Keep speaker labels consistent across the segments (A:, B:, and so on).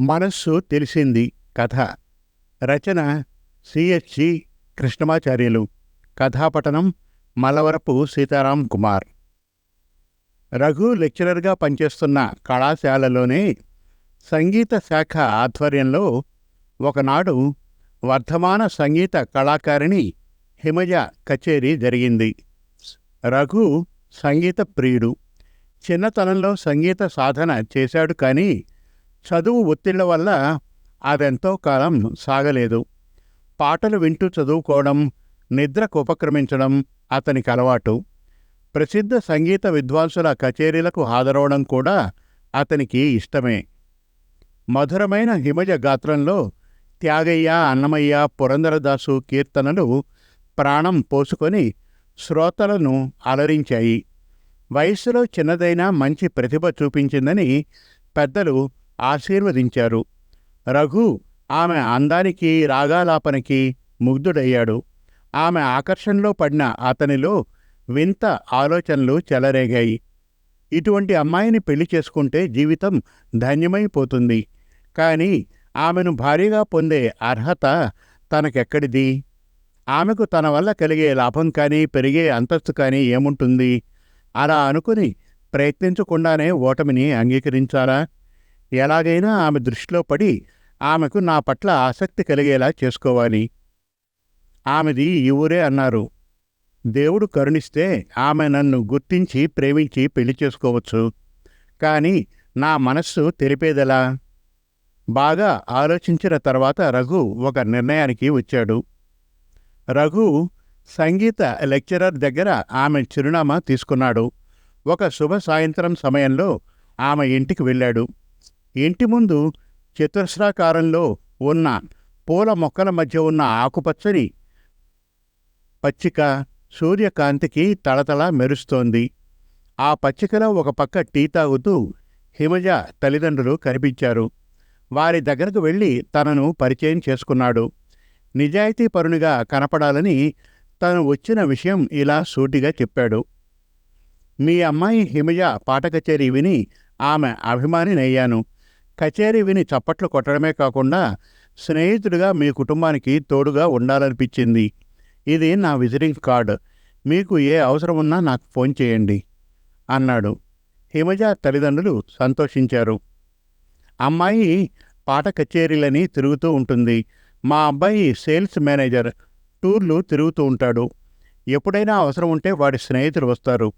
A: మనస్సు తెలిసింది కథ. రచన సిహెచ్సి కృష్ణమాచార్యులు. కథాపఠనం మలవరపు సీతారాం కుమార్. రఘు లెక్చరర్గా పనిచేస్తున్న కళాశాలలోనే సంగీత శాఖ ఆధ్వర్యంలో ఒకనాడు వర్ధమాన సంగీత కళాకారిణి హిమజ కచేరీ జరిగింది. రఘు సంగీత ప్రియుడు. చిన్నతనంలో సంగీత సాధన చేశాడు కానీ చదువు ఒత్తిళ్ళ వల్ల అదెంతో కాలం సాగలేదు. పాటలు వింటూ చదువుకోవడం నిద్రకు ఉపక్రమించడం అతనికి అలవాటు. ప్రసిద్ధ సంగీత విద్వాంసుల కచేరీలకు హాజరవడం కూడా అతనికి ఇష్టమే. మధురమైన హిమజ గాత్రంలో త్యాగయ్య అన్నమయ్య పురందరదాసు కీర్తనలు ప్రాణం పోసుకొని శ్రోతలను అలరించాయి. వయస్సులో చిన్నదైనా మంచి ప్రతిభ చూపించిందని పెద్దలు ఆశీర్వదించారు. రఘు ఆమె అందానికి రాగాలాపనకి ముగ్ధుడయ్యాడు. ఆమె ఆకర్షణలో పడిన అతనిలో వింత ఆలోచనలు చెలరేగాయి. ఇటువంటి అమ్మాయిని పెళ్ళి చేసుకుంటే జీవితం ధన్యమైపోతుంది. కానీ ఆమెను భారీగా పొందే అర్హత తనకెక్కడిది? ఆమెకు తన వల్ల కలిగే లాభం కానీ పెరిగే అంతస్తు కానీ ఏముంటుంది? అలా అనుకుని ప్రయత్నించకుండానే ఓటమిని అంగీకరించాలా? ఎలాగైనా ఆమె దృష్టిలో పడి ఆమెకు నా పట్ల ఆసక్తి కలిగేలా చేసుకోవాలి. ఆమెది ఈ ఊరే అన్నారు. దేవుడు కరుణిస్తే ఆమె నన్ను గుర్తించి ప్రేమించి పెళ్ళి చేసుకోవచ్చు. కానీ నా మనస్సు తెలిపేదెలా? బాగా ఆలోచించిన తర్వాత రఘు ఒక నిర్ణయానికి వచ్చాడు. రఘు సంగీత లెక్చరర్ దగ్గర ఆమె చిరునామా తీసుకున్నాడు. ఒక శుభ సాయంత్రం సమయంలో ఆమె ఇంటికి వెళ్ళాడు. ఇంటి ముందు చతురస్రాకారంలో ఉన్న పూల మొక్కల మధ్య ఉన్న ఆకుపచ్చని పచ్చిక సూర్యకాంతికి తళతళ మెరుస్తోంది. ఆ పచ్చికలో ఒక పక్క టీ తాగుతూ హిమజ తల్లిదండ్రులు కనిపించారు. వారి దగ్గరకు వెళ్ళి తనను పరిచయం చేసుకున్నాడు. నిజాయితీపరునిగా కనపడాలని తను వచ్చిన విషయం ఇలా సూటిగా చెప్పాడు. మీ అమ్మాయి హిమజ పాట కచేరీ విని ఆమె అభిమానినయ్యాను. కచేరీ విని చప్పట్లు కొట్టడమే కాకుండా స్నేహితుడిగా మీ కుటుంబానికి తోడుగా ఉండాలనిపించింది. ఇది నా విజిటింగ్ కార్డు. మీకు ఏ అవసరం ఉన్నా నాకు ఫోన్ చేయండి అన్నాడు. హిమజ తల్లిదండ్రులు సంతోషించారు. అమ్మాయి పాట కచేరీలని తిరుగుతూ ఉంటుంది. మా అబ్బాయి సేల్స్ మేనేజర్. టూర్లు తిరుగుతూ ఉంటాడు. ఎప్పుడైనా అవసరం ఉంటే వాడి స్నేహితులు వస్తారు.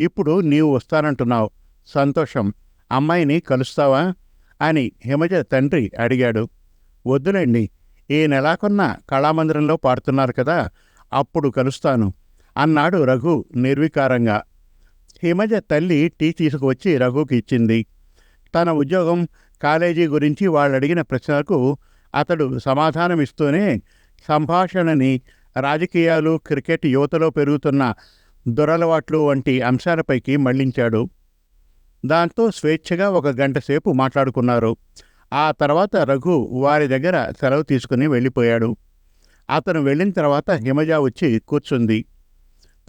A: ఇప్పుడు నీవు వస్తానంటున్నావు. సంతోషం. అమ్మాయిని కలుస్తావా? అని హిమజ తండ్రి అడిగాడు. వద్దులేండి ఈ నెలాకొన్న కళామందిరంలో పాడుతున్నారు కదా అప్పుడు కలుస్తాను అన్నాడు రఘు నిర్వికారంగా. హిమజ తల్లి టీ తీసుకువచ్చి రఘుకి ఇచ్చింది. తన ఉద్యోగం కాలేజీ గురించి వాళ్ళు అడిగిన ప్రశ్నలకు అతడు సమాధానమిస్తూనే సంభాషణని రాజకీయాలు క్రికెట్ యువతలో పెరుగుతున్న దురలవాట్లు వంటి అంశాలపైకి మళ్ళించాడు. దాంతో స్వేచ్ఛగా ఒక గంట సేపు మాట్లాడుకున్నారు. ఆ తర్వాత రఘు వారి దగ్గర సెలవు తీసుకుని వెళ్ళిపోయాడు. అతను వెళ్ళిన తర్వాత హిమజ వచ్చి కూర్చుంది.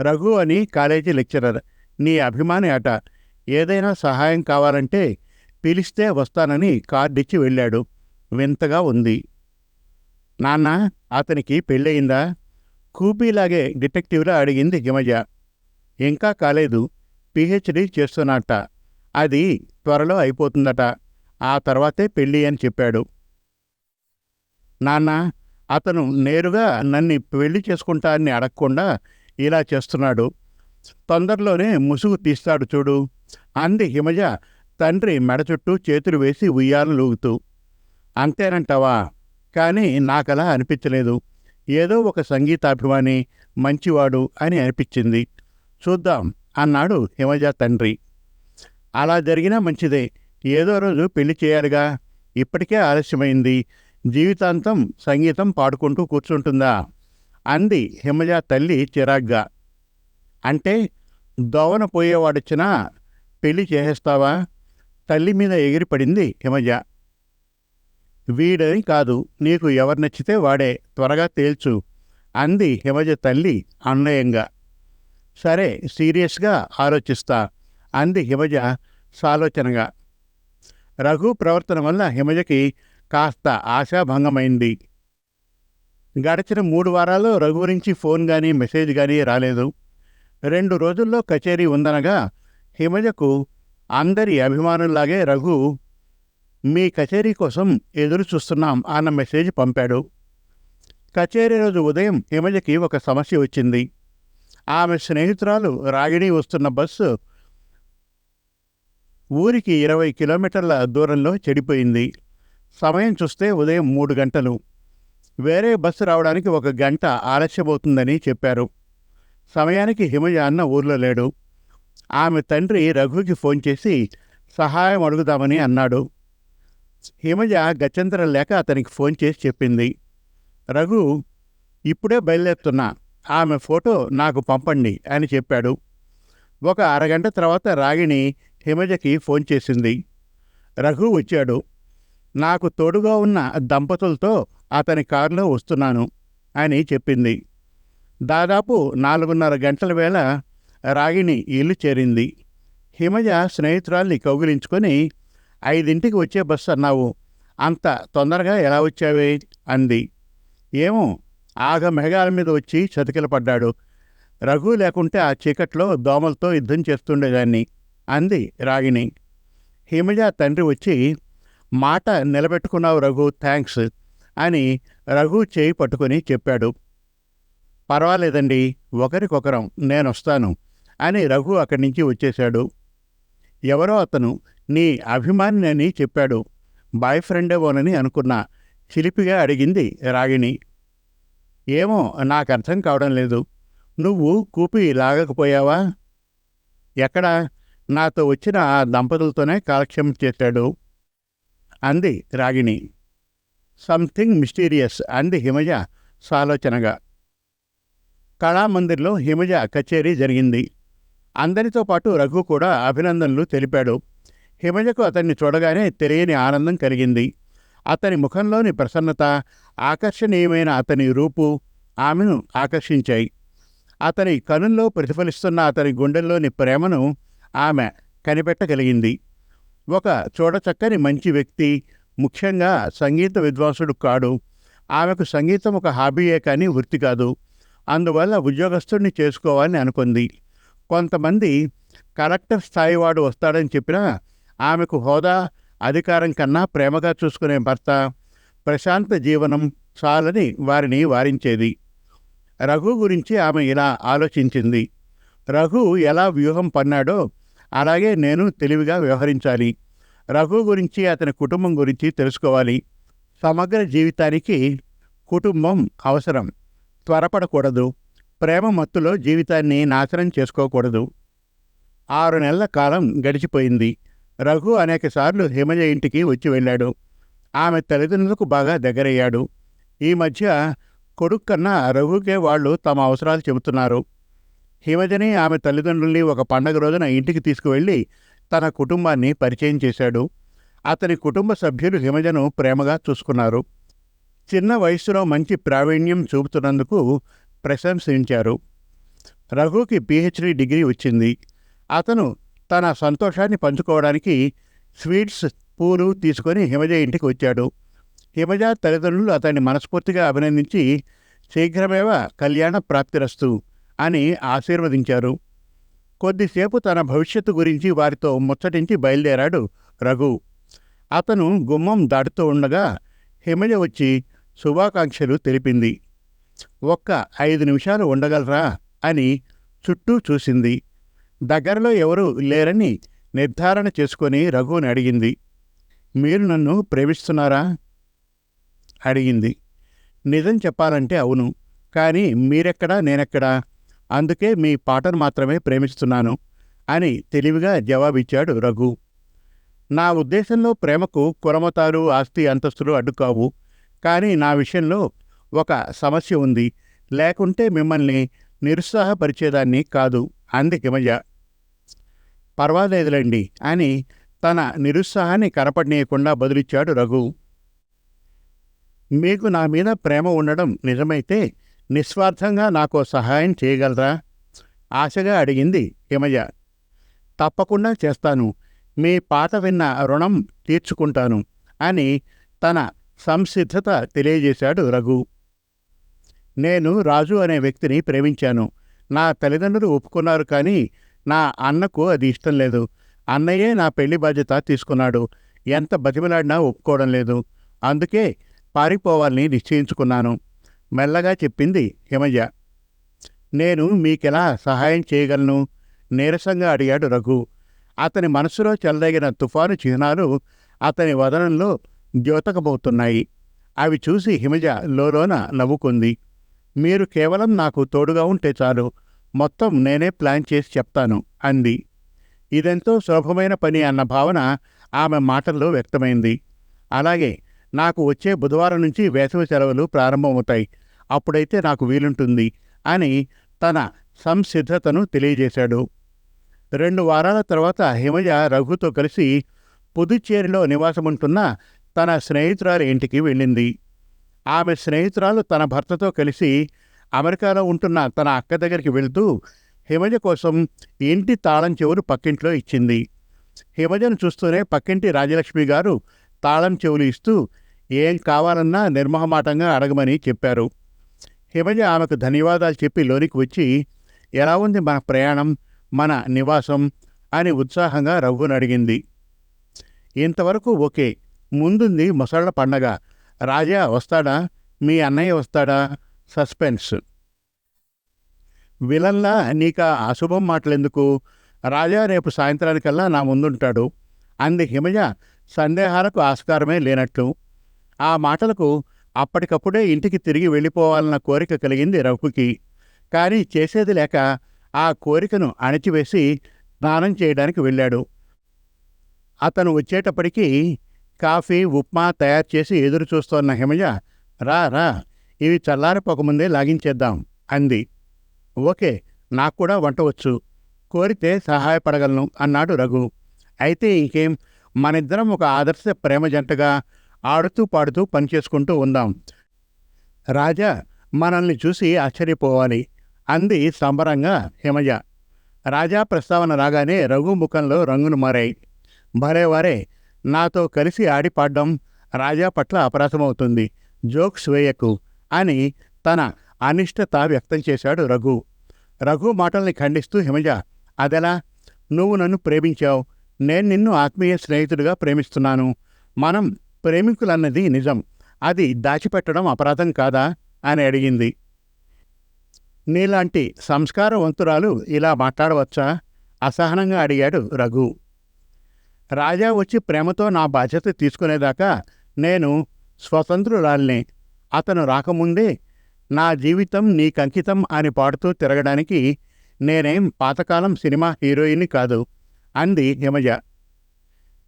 A: రఘు అని కాలేజీ లెక్చరర్ నీ అభిమాని అట. ఏదైనా సహాయం కావాలంటే పిలిస్తే వస్తానని కార్డిచ్చి వెళ్ళాడు. వింతగా ఉంది. నాన్న అతనికి పెళ్ళయిందా? కూపీలాగే డిటెక్టివ్లా అడిగింది హిమజ. ఇంకా కాలేదు. పిహెచ్డి చేస్తున్నట్ట అది త్వరలో అయిపోతుందట. ఆ తర్వాతే పెళ్ళి అని చెప్పాడు. నాన్న అతను నేరుగా నన్ను పెళ్ళి చేసుకుంటా అని అడగకుండా ఇలా చేస్తున్నాడు. తొందరలోనే ముసుగు తీస్తాడు చూడు. అంది హిమజ తండ్రి మెడ చుట్టూ చేతులు వేసి ఉయ్యాలు లూగుతూ అంతేనంటావా? కానీ నాకలా అనిపించలేదు. ఏదో ఒక సంగీతాభిమాని మంచివాడు అని అనిపించింది. చూద్దాం అన్నాడు హిమజ తండ్రి. అలా జరిగినా మంచిదే. ఏదో రోజు పెళ్ళి చేయాలిగా. ఇప్పటికే ఆలస్యమైంది. జీవితాంతం సంగీతం పాడుకుంటూ కూర్చుంటుందా? అంది హిమజ తల్లి చిరాగ్గా. అంటే దోవన పోయేవాడొచ్చినా పెళ్ళి చేసేస్తావా? తల్లి మీద ఎగిరిపడింది హిమజ. వీడని కాదు. నీకు ఎవరు నచ్చితే వాడే. త్వరగా తేల్చు అంది హిమజ తల్లి అన్వయంగా. సరే సీరియస్గా ఆలోచిస్తా. అంది హిమజ సాలోచనగా. రఘు ప్రవర్తన వల్ల హిమజకి కాస్త ఆశాభంగమైంది. గడిచిన మూడు వారాల్లో రఘు గురించి ఫోన్ కానీ మెసేజ్ కానీ రాలేదు. రెండు రోజుల్లో కచేరీ ఉందనగా హిమజకు అందరి అభిమానుల్లాగే రఘు మీ కచేరీ కోసం ఎదురు చూస్తున్నాం అన్న మెసేజ్ పంపాడు. కచేరీ రోజు ఉదయం హిమజకి ఒక సమస్య వచ్చింది. ఆమె స్నేహితురాలు రాగిణి వస్తున్న బస్సు ఊరికి ఇరవై కిలోమీటర్ల దూరంలో చెడిపోయింది. సమయం చూస్తే ఉదయం మూడు గంటలు. వేరే బస్సు రావడానికి ఒక గంట ఆలస్యమవుతుందని చెప్పారు. సమయానికి హిమజ అన్న ఊర్లో లేడు. ఆమె తండ్రి రఘుకి ఫోన్ చేసి సహాయం అడుగుదామని అన్నాడు. హిమజ గత్యంతరం లేక అతనికి ఫోన్ చేసి చెప్పింది. రఘు ఇప్పుడే బయలుదేరుతున్నా. ఆమె ఫోటో నాకు పంపండి అని చెప్పాడు. ఒక అరగంట తర్వాత రాగిణి హిమజకి ఫోన్ చేసింది. రఘు వచ్చాడు. నాకు తోడుగా ఉన్న దంపతులతో అతని కారులో వస్తున్నాను అని చెప్పింది. దాదాపు నాలుగున్నర గంటల వేళ రాగిణి ఇల్లు చేరింది. హిమజ స్నేహితురాల్ని కౌగిలించుకొని ఐదింటికి వచ్చే బస్సు అన్నావు. అంత తొందరగా ఎలా వచ్చావే? అంది. ఏమో ఆగ మేఘాల మీద వచ్చి చతికిలపడ్డాడు. రఘు లేకుంటే ఆ చీకట్లో దోమలతో యుద్ధం చేస్తుండేదాన్ని. అంది రాగిణి. హిమజ తండ్రి వచ్చి మాట నిలబెట్టుకున్నావు రఘు థ్యాంక్స్ అని రఘు చేయి పట్టుకొని చెప్పాడు. పర్వాలేదండి ఒకరికొకరం నేనొస్తాను అని రఘు అక్కడి నుంచి వచ్చేశాడు. ఎవరో అతను నీ అభిమానినని చెప్పాడు. బాయ్ ఫ్రెండేమోనని అనుకున్నా చిలిపిగా అడిగింది రాగిణి. ఏమో నాకు అర్థం కావడం లేదు. నువ్వు కూపి లాగకపోయావా? ఎక్కడ? నాతో వచ్చిన ఆ దంపతులతోనే కాలక్షేమం చేశాడు అంది రాగిణి. సంథింగ్ మిస్టీరియస్ అంది హిమజ సాలోచనగా. కళామందిర్లో హిమజ కచేరీ జరిగింది. అందరితో పాటు రఘు కూడా అభినందనలు తెలిపాడు. హిమజకు అతన్ని చూడగానే తెలియని ఆనందం కలిగింది. అతని ముఖంలోని ప్రసన్నత ఆకర్షణీయమైన అతని రూపు ఆమెను ఆకర్షించాయి. అతని కనుల్లో ప్రతిఫలిస్తున్న అతని గుండెల్లోని ప్రేమను ఆమె కనిపెట్టగలిగింది. ఒక చూడచక్కని మంచి వ్యక్తి ముఖ్యంగా సంగీత విద్వాంసుడు కాడు. ఆమెకు సంగీతం ఒక హాబీయే కానీ వృత్తి కాదు. అందువల్ల ఉద్యోగస్తుడిని చేసుకోవాలని అనుకుంది. కొంతమంది కలెక్టర్ స్థాయి వాడు వస్తాడని చెప్పినా ఆమెకు హోదా అధికారం కన్నా ప్రేమగా చూసుకునే భర్త ప్రశాంత జీవనం చాలని వారిని వారించేది. రఘు గురించి ఆమె ఇలా ఆలోచించింది. రఘు ఎలా వ్యూహం పన్నాడో అలాగే నేను తెలివిగా వ్యవహరించాలి. రఘు గురించి అతని కుటుంబం గురించి తెలుసుకోవాలి. సమగ్ర జీవితానికి కుటుంబం అవసరం. త్వరపడకూడదు. ప్రేమ మత్తులో జీవితాన్ని నాశనం చేసుకోకూడదు. ఆరు నెలల కాలం గడిచిపోయింది. రఘు అనేకసార్లు హిమజ ఇంటికి వచ్చి వెళ్ళాడు. ఆమె తల్లిదండ్రులకు బాగా దగ్గరయ్యాడు. ఈ మధ్య కొడుకు కన్నా రఘుకే వాళ్ళు తమ అవసరాలు చెబుతున్నారు. హిమజని ఆమె తల్లిదండ్రుల్ని ఒక పండగ రోజున ఇంటికి తీసుకువెళ్ళి తన కుటుంబాన్ని పరిచయం చేశాడు. అతని కుటుంబ సభ్యులు హిమజను ప్రేమగా చూసుకున్నారు. చిన్న వయస్సులో మంచి ప్రావీణ్యం చూపుతున్నందుకు ప్రశంసించారు. రఘుకి పిహెచ్డి డిగ్రీ వచ్చింది. అతను తన సంతోషాన్ని పంచుకోవడానికి స్వీట్స్ పూలు తీసుకొని హిమజ ఇంటికి వచ్చాడు. హిమజ తల్లిదండ్రులు అతన్ని మనస్ఫూర్తిగా అభినందించి శీఘ్రమేవ కళ్యాణ ప్రాప్తిరస్తు. అని ఆశీర్వదించారు. కొద్దిసేపు తన భవిష్యత్తు గురించి వారితో ముచ్చటించి బయలుదేరాడు రఘు. అతను గుమ్మం దాటుతూ ఉండగా హిమజ వచ్చి శుభాకాంక్షలు తెలిపింది. ఒక్క ఐదు నిమిషాలు ఉండగలరా అని చుట్టూ చూసింది. దగ్గరలో ఎవరూ లేరని నిర్ధారణ చేసుకొని రఘువుని అడిగింది. మీరు నన్ను ప్రేమిస్తున్నారా? అడిగింది. నిజం చెప్పాలంటే అవును కానీ మీరెక్కడా నేనెక్కడా? అందుకే మీ పాటను మాత్రమే ప్రేమిస్తున్నాను అని తెలివిగా జవాబిచ్చాడు రఘు. నా ఉద్దేశంలో ప్రేమకు కురమతాలు ఆస్తి అంతస్తులు అడ్డుకావు. కానీ నా విషయంలో ఒక సమస్య ఉంది. లేకుంటే మిమ్మల్ని నిరుత్సాహపరిచేదాన్ని కాదు. అంది హిమజ పర్వాలేదులేండి అని తన నిరుత్సాహాన్ని కనపడనీయకుండా బదులిచ్చాడు రఘు. మీకు నా మీద ప్రేమ ఉండడం నిజమైతే నిస్వార్థంగా నాకు సహాయం చేయగలరా? ఆశగా అడిగింది హిమజ తప్పకుండా చేస్తాను. మీ పాత విన్న రుణం తీర్చుకుంటాను అని తన సంసిద్ధత తెలియజేశాడు రఘు. నేను రాజు అనే వ్యక్తిని ప్రేమించాను. నా తల్లిదండ్రులు ఒప్పుకున్నారు కానీ నా అన్నకు అది ఇష్టం లేదు. అన్నయ్యే నా పెళ్ళి బాధ్యత తీసుకున్నాడు. ఎంత బతిమలాడినా ఒప్పుకోవడం లేదు. అందుకే పారిపోవాలని నిశ్చయించుకున్నాను. మెల్లగా చెప్పింది హిమజ నేను మీకెలా సహాయం చేయగలను? నీరసంగా అడిగాడు రఘు. అతని మనసులో చెలదగిన తుఫాను చిహ్నాలు అతని వదనంలో ద్యోతకబోతున్నాయి. అవి చూసి హిమజ లోలోన నవ్వుకుంది. మీరు కేవలం నాకు తోడుగా ఉంటే చాలు. మొత్తం నేనే ప్లాన్ చేసి చెప్తాను అంది. ఇదెంతో సులభమైన పని అన్న భావన ఆమె మాటల్లో వ్యక్తమైంది. అలాగే నాకు వచ్చే బుధవారం నుంచి వేసవి సెలవులు ప్రారంభమవుతాయి. అప్పుడైతే నాకు వీలుంటుంది అని తన సంసిద్ధతను తెలియజేశాడు. రెండు వారాల తర్వాత హిమజ రఘుతో కలిసి పుదుచ్చేరిలో నివాసముంటున్న తన స్నేహితురాలి ఇంటికి వెళ్ళింది. ఆమె స్నేహితురాలు తన భర్తతో కలిసి అమెరికాలో ఉంటున్న తన అక్క దగ్గరికి వెళ్తూ హిమజ కోసం ఇంటి తాళం చెవులు పక్కింట్లో ఇచ్చింది. హిమజను చూస్తూనే పక్కింటి రాజలక్ష్మి గారు తాళం చెవులు ఇస్తూ ఏం కావాలన్నా నిర్మహమాటంగా అడగమని చెప్పారు. హిమజ ఆమెకు ధన్యవాదాలు చెప్పి లోనికి వచ్చి ఎలా ఉంది మన ప్రయాణం మన నివాసం? అని ఉత్సాహంగా రఘుని అడిగింది. ఇంతవరకు ఓకే. ముందుంది మొసళ్ళ పండగ. రాజా వస్తాడా? మీ అన్నయ్య వస్తాడా? సస్పెన్స్. విలన్లా నీక అశుభం మాటలెందుకు? రాజా రేపు సాయంత్రానికల్లా నా ముందుంటాడు. అంది హిమజ సందేహాలకు ఆస్కారమే లేనట్లు. ఆ మాటలకు అప్పటికప్పుడే ఇంటికి తిరిగి వెళ్ళిపోవాలన్న కోరిక కలిగింది రఘుకి. కానీ చేసేది లేక ఆ కోరికను అణచివేసి స్నానం చేయడానికి వెళ్ళాడు. అతను వచ్చేటప్పటికీ కాఫీ ఉప్మా తయారు చేసి ఎదురు చూస్తోన్న హిమజ రా రా ఇవి చల్లారిపోకముందే లాగించేద్దాం అంది. ఓకే నాకు కూడా వంట వచ్చు. కోరితే సహాయపడగలను అన్నాడు రఘు. అయితే ఇంకేం? మనిద్దరం ఒక ఆదర్శ ప్రేమ జంటగా ఆడుతూ పాడుతూ పనిచేసుకుంటూ ఉందాం. రాజా మనల్ని చూసి ఆశ్చర్యపోవాలి. అంది సంబరంగా హిమజ రాజా ప్రస్తావన రాగానే రఘు ముఖంలో రంగులు మారాయి. భలేవారే నాతో కలిసి ఆడిపాడడం రాజా పట్ల అపరాధమవుతుంది. జోక్స్ వేయకు అని తన అనిష్టత వ్యక్తం చేశాడు రఘు. రఘు మాటల్ని ఖండిస్తూ హిమజ అదెలా? నువ్వు నన్ను ప్రేమించావు. నేను నిన్ను ఆత్మీయ స్నేహితుడిగా ప్రేమిస్తున్నాను. మనం ప్రేమికులన్నది నిజం. అది దాచిపెట్టడం అపరాధం కాదా? అని అడిగింది. నీలాంటి సంస్కారవంతురాలు ఇలా మాట్లాడవచ్చా? అసహనంగా అడిగాడు రఘు. రాజా వచ్చి ప్రేమతో నా బాధ్యత తీసుకునేదాకా నేను స్వతంత్రురాల్ని. అతను రాకముందే నా జీవితం నీకంకితం అని పాడుతూ తిరగడానికి నేనేం పాతకాలం సినిమా హీరోయిన్ని కాదు అంది హిమజ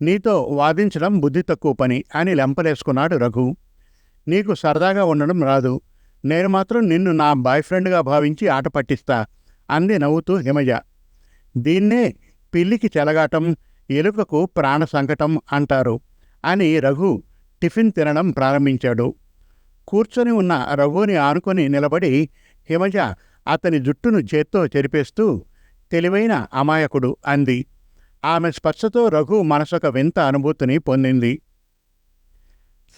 A: నీతో వాదించడం బుద్ధి తక్కువ పని అని లెంపలేసుకున్నాడు రఘు. నీకు సరదాగా ఉండడం రాదు. నేను మాత్రం నిన్ను నా బాయ్ ఫ్రెండ్గా భావించి ఆట పట్టిస్తా అంది నవ్వుతూ హిమజ దీన్నే పిల్లికి చెలగాటం ఎలుకకు ప్రాణ సంకటం అంటారు అని రఘు టిఫిన్ తినడం ప్రారంభించాడు. కూర్చొని ఉన్న రఘుని ఆనుకొని నిలబడి హిమజ అతని జుట్టును చేత్తో చెరిపేస్తూ తెలివైన అమాయకుడు అంది. ఆమె స్పర్శతో రఘు మనసొక వింత అనుభూతిని పొందింది.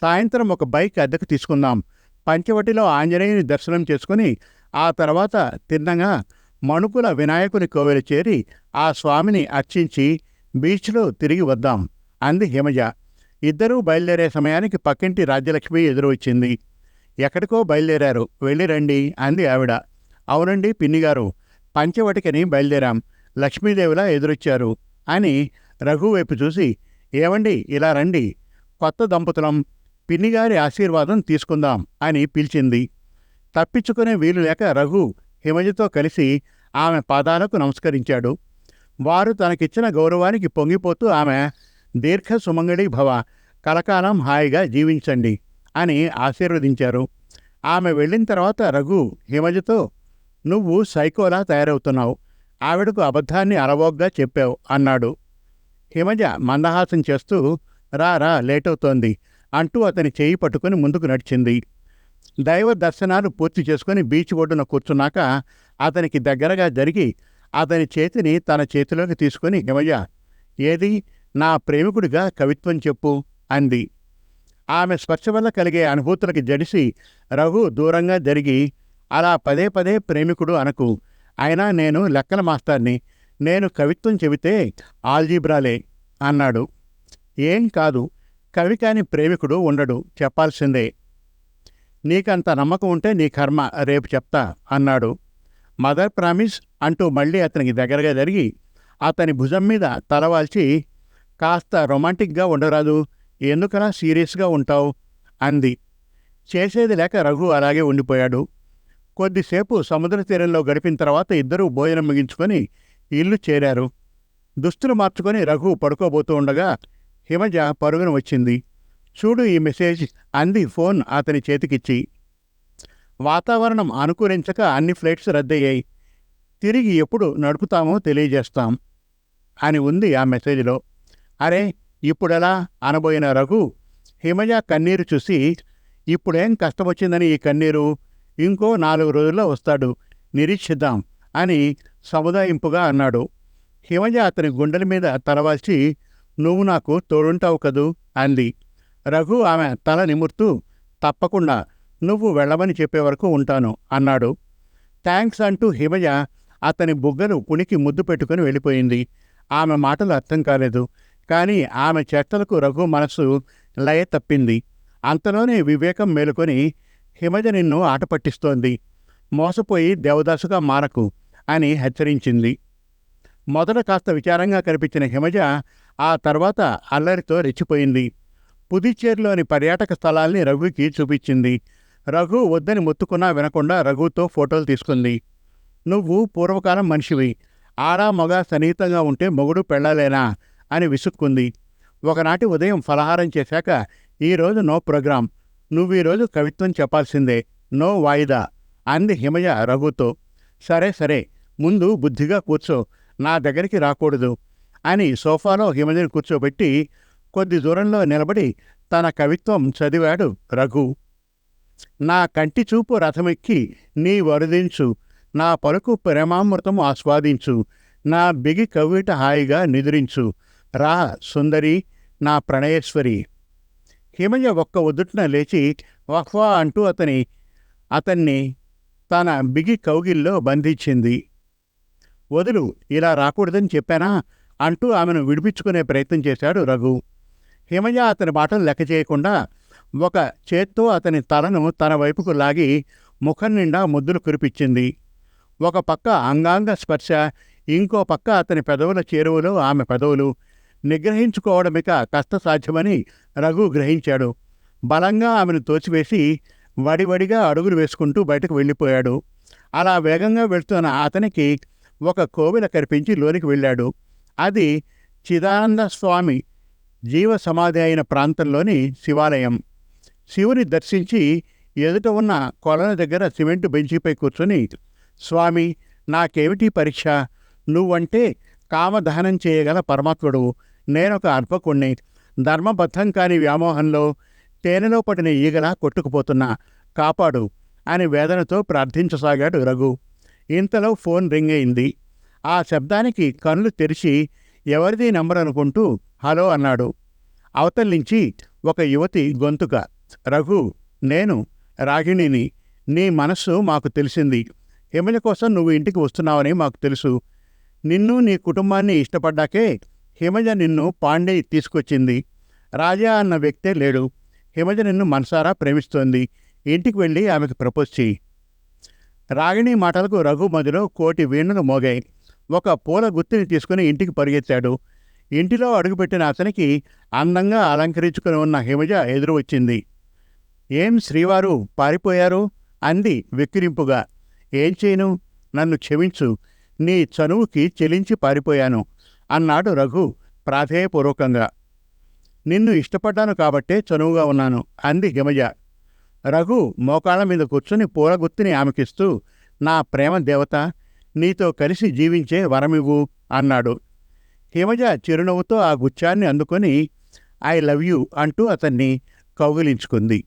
A: సాయంత్రం ఒక బైక్ అద్దెకు తీసుకుందాం. పంచవటిలో ఆంజనేయుని దర్శనం చేసుకుని ఆ తర్వాత తిన్నగా మణుకుల వినాయకుని కోవెలు చేరి ఆ స్వామిని అర్చించి బీచ్లో తిరిగి వద్దాం అంది హిమజ. ఇద్దరూ బయలుదేరే సమయానికి పక్కింటి రాజ్యలక్ష్మి ఎదురు వచ్చింది. ఎక్కడికో బయలుదేరారు. వెళ్ళి రండి అంది ఆవిడ. అవునండి పిన్నిగారు. పంచవటికని బయలుదేరాం. లక్ష్మీదేవిలా ఎదురొచ్చారు. అని రఘు వైపు చూసి ఏవండి ఇలా రండి. కొత్త దంపతులం పిన్నిగారి ఆశీర్వాదం తీసుకుందాం అని పిలిచింది. తప్పించుకునే వీలు లేక రఘు హిమజతో కలిసి ఆమె పాదాలకు నమస్కరించాడు. వారు తనకిచ్చిన గౌరవానికి పొంగిపోతూ ఆమె దీర్ఘ సుమంగళి భవ కలకాలం హాయిగా జీవించండి అని ఆశీర్వదించారు. ఆమె వెళ్ళిన తర్వాత రఘు హిమజతో నువ్వు సైకోలా తయారవుతున్నావు. ఆవిడకు అబద్ధాన్ని అరవోగ్గా చెప్పావు అన్నాడు. హిమజ మందహాసం చేస్తూ రా రా లేటవుతోంది అంటూ అతని చేయి పట్టుకుని ముందుకు నడిచింది. దైవ దర్శనాలు పూర్తి చేసుకుని బీచ్ ఒడ్డున కూర్చున్నాక అతనికి దగ్గరగా జరిగి అతని చేతిని తన చేతిలోకి తీసుకుని హిమజ ఏది? నా ప్రేమికుడిగా కవిత్వం చెప్పు అంది. ఆమె స్పర్శ వల్ల కలిగే అనుభూతులకి జడిసి రఘు దూరంగా జరిగి అలా పదే పదే ప్రేమికుడు అనకు. అయినా నేను లెక్కల మాస్టర్ని. నేను కవిత్వం చెబితే ఆల్జీబ్రాలే అన్నాడు. ఏం కాదు కవి కాని ప్రేమికుడు ఉండడు చెప్పాల్సిందే. నీకంత నమ్మకం ఉంటే నీ కర్మ రేపు చెప్తా అన్నాడు. మదర్ ప్రామిస్ అంటూ మళ్ళీ అతనికి దగ్గరగా జరిగి అతని భుజం మీద తలవాల్చి కాస్త రొమాంటిక్గా ఉండరాదు ఎందుకలా సీరియస్గా ఉంటావు? అంది. చేసేది లేక రఘు అలాగే ఉండిపోయాడు. కొద్దిసేపు సముద్ర తీరంలో గడిపిన తర్వాత ఇద్దరూ భోజనం ముగించుకొని ఇల్లు చేరారు. దుస్తులు మార్చుకొని రఘు పడుకోబోతూ ఉండగా హిమజ పరుగున వచ్చింది. చూడు ఈ మెసేజ్ అంది ఫోన్ అతని చేతికిచ్చి. వాతావరణం అనుకూలించక అన్ని ఫ్లైట్స్ రద్దయ్యాయి. తిరిగి ఎప్పుడు నడుపుతామో తెలియజేస్తాం అని ఉంది ఆ మెసేజ్లో. అరే ఇప్పుడెలా? అనబోయిన రఘు హిమజ కన్నీరు చూసి ఇప్పుడేం కష్టమొచ్చిందని ఈ కన్నీరు? ఇంకో నాలుగు రోజుల్లో వస్తాడు. నిరీక్షిద్దాం అని సముదాయింపుగా అన్నాడు. హిమజ అతని గుండెల మీద తలవాల్చి నువ్వు నాకు తోడుంటావు కదూ? అంది. రఘు ఆమె తల నిమురుతూ తప్పకుండా నువ్వు వెళ్ళమని చెప్పే వరకు ఉంటాను అన్నాడు. థ్యాంక్స్ అంటూ హిమజ అతని బుగ్గలు పుణికి ముద్దు పెట్టుకుని వెళ్ళిపోయింది. ఆమె మాటలు అర్థం కాలేదు. కానీ ఆమె చర్చలకు రఘు మనసు లయ తప్పింది. అంతలోనే వివేకం మేలుకొని హిమజ నిన్ను ఆట పట్టిస్తోంది. మోసపోయి దేవదాసుగా మారకు అని హెచ్చరించింది. మొదట కాస్త విచారంగా కనిపించిన హిమజ ఆ తర్వాత అల్లరితో రెచ్చిపోయింది. పుదుచ్చేరిలోని పర్యాటక స్థలాల్ని రఘుకి చూపించింది. రఘు వద్దని మొత్తుకున్నా వినకుండా రఘుతో ఫోటోలు తీసుకుంది. నువ్వు పూర్వకాలం మనిషివి. ఆడా మగ సన్నిహితంగా ఉంటే మొగుడు పెళ్ళలేనా? అని విసుక్కుంది. ఒకనాటి ఉదయం ఫలహారం చేశాక ఈరోజు నో ప్రోగ్రాం. నువ్వు ఈరోజు కవిత్వం చెప్పాల్సిందే. నో వాయిదా అంది హిమయ రఘుతో. సరే సరే ముందు బుద్ధిగా కూర్చో. నా దగ్గరికి రాకూడదు అని సోఫాలో హిమజని కూర్చోబెట్టి కొద్ది దూరంలో నిలబడి తన కవిత్వం చదివాడు రఘు. నా కంటి చూపు రథమెక్కి నీ వరదించు. నా పలుకు ప్రేమామృతము ఆస్వాదించు. నా బిగి కవిట హాయిగా నిద్రించు. రా సుందరి నా ప్రణయేశ్వరి. హిమజ ఒక్క ఒదుటిన లేచి వహ్వా అంటూ అతని అతన్ని తన బిగి కౌగిల్లో బంధించింది. వదులు ఇలా రాకూడదని చెప్పానా? అంటూ ఆమెను విడిపించుకునే ప్రయత్నం చేశాడు రఘు. హిమజ అతని మాటలు లెక్క చేయకుండా ఒక చేత్తో అతని తలను తన వైపుకు లాగి ముఖం నిండా ముద్దులు కురిపించింది. ఒక పక్క అంగాంగ స్పర్శ ఇంకో పక్క అతని పెదవుల చేరువలో ఆమె పెదవులు. నిగ్రహించుకోవడమిక కష్టసాధ్యమని రఘు గ్రహించాడు. బలంగా ఆమెను తోచివేసి వడివడిగా అడుగులు వేసుకుంటూ బయటకు వెళ్ళిపోయాడు. అలా వేగంగా వెళ్తున్న అతనికి ఒక కోవిల కనిపించి లోనికి వెళ్ళాడు. అది చిదానంద స్వామి జీవ సమాధి అయిన ప్రాంతంలోని శివాలయం. శివుని దర్శించి ఎదుట ఉన్న కొలన దగ్గర సిమెంటు బెంచిపై కూర్చొని స్వామి నాకేమిటి పరీక్ష? నువ్వంటే కామదహనం చేయగల పరమాత్ముడు. నేనొక అర్పకుణ్ణి. ధర్మబద్ధం కాని వ్యామోహంలో తేనెలో పడిన ఈగలా కొట్టుకుపోతున్నా. కాపాడు అని వేదనతో ప్రార్థించసాగాడు రఘు. ఇంతలో ఫోన్ రింగ్ అయింది. ఆ శబ్దానికి కన్నులు తెరిచి ఎవరిది నంబర్ అనుకుంటూ హలో అన్నాడు. అవతల నుంచి ఒక యువతి గొంతుక రఘు నేను రాగిణిని. నీ మనస్సు మాకు తెలిసింది. హిమజ కోసం నువ్వు ఇంటికి వస్తున్నావని మాకు తెలుసు. నిన్ను నీ కుటుంబాన్ని ఇష్టపడ్డాకే హిమజ నిన్ను పాండే తీసుకొచ్చింది. రాజా అన్న వ్యక్తే లేడు. హిమజ నిన్ను మనసారా ప్రేమిస్తోంది. ఇంటికి వెళ్ళి ఆమెకు ప్రపోజ్ చేయి రాగిణి మాటలకు రఘు మధ్యలో కోటి వీణలు మోగాయి. ఒక పూల గుత్తిని తీసుకుని ఇంటికి పరిగెత్తాడు. ఇంటిలో అడుగుపెట్టిన అతనికి అందంగా అలంకరించుకుని ఉన్న హిమజ ఎదురు వచ్చింది. ఏం శ్రీవారు పారిపోయారు? అంది వెక్కిరింపుగా. ఏం చేయను? నన్ను క్షమించు. నీ చనువుకి చెలించి పారిపోయాను. అన్నాడు రఘు ప్రాధేయపూర్వకంగా. నిన్ను ఇష్టపడ్డాను కాబట్టే చనువుగా ఉన్నాను అంది హిమజ రఘు మోకాళ్ళ మీద కూర్చుని పూల గుత్తిని ఆమెకిస్తూ నా ప్రేమ దేవత నీతో కలిసి జీవించే వరమివ్వు అన్నాడు. హిమజ చిరునవ్వుతో ఆ గుచ్చాన్ని అందుకొని ఐ లవ్ యూ అంటూ అతన్ని కౌగిలించుకుంది.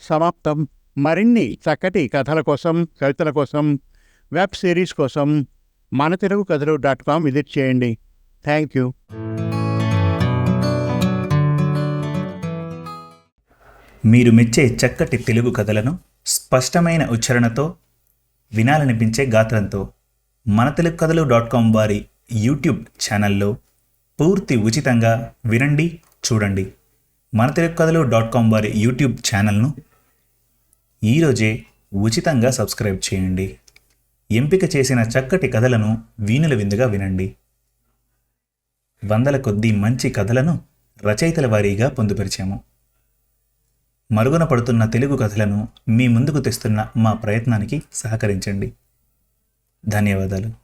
A: సమాప్తం. మరిన్ని చక్కటి కథల కోసం కవితల కోసం వెబ్ సిరీస్ కోసం మన తెలుగు కథలు డాట్ కామ్ విజిట్ చేయండి. థ్యాంక్ యూ
B: మీరు మెచ్చే చక్కటి తెలుగు కథలను స్పష్టమైన ఉచ్చారణతో వినాలనిపించే గాత్రంతో మన తెలుగు కథలు డాట్ కామ్ వారి యూట్యూబ్ ఛానల్లో పూర్తి ఉచితంగా వినండి చూడండి. మన తెలుగు కథలు డాట్ కామ్ వారి యూట్యూబ్ ఛానల్ను ఈరోజే ఉచితంగా సబ్స్క్రైబ్ చేయండి. ఎంపిక చేసిన చక్కటి కథలను వీణుల విందుగా వినండి. వందల కొద్దీ మంచి కథలను రచయితల వారీగా పొందుపరిచాము. మరుగున పడుతున్న తెలుగు కథలను మీ ముందుకు తెస్తున్న మా ప్రయత్నానికి సహకరించండి. ధన్యవాదాలు.